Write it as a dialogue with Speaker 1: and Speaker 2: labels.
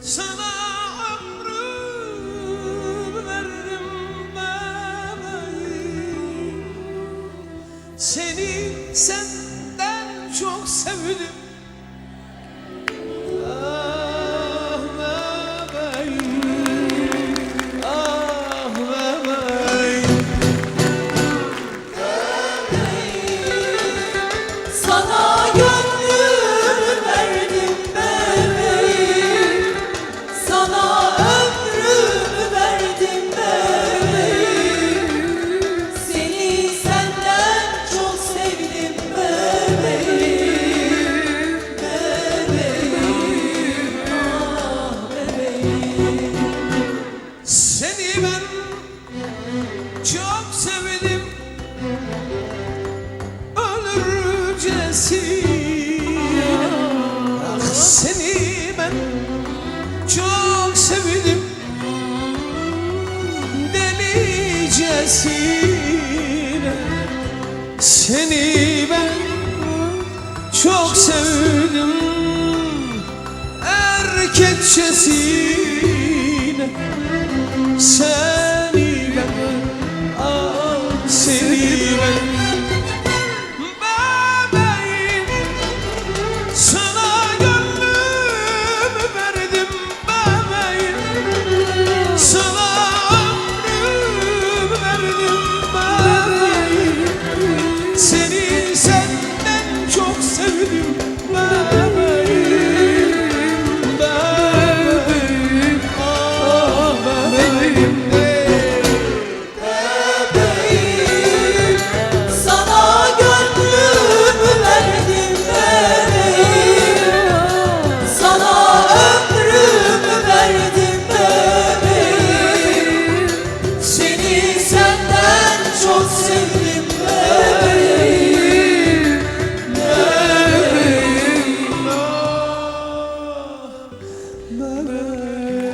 Speaker 1: Sana ömrümü verdim bebeğim Seni senden çok sevdim
Speaker 2: Seni
Speaker 1: ben çok sevdim. Ölürcesine Ah seni ben çok sevdim. Delicesine Seni ben Erkekçesine sen Amém.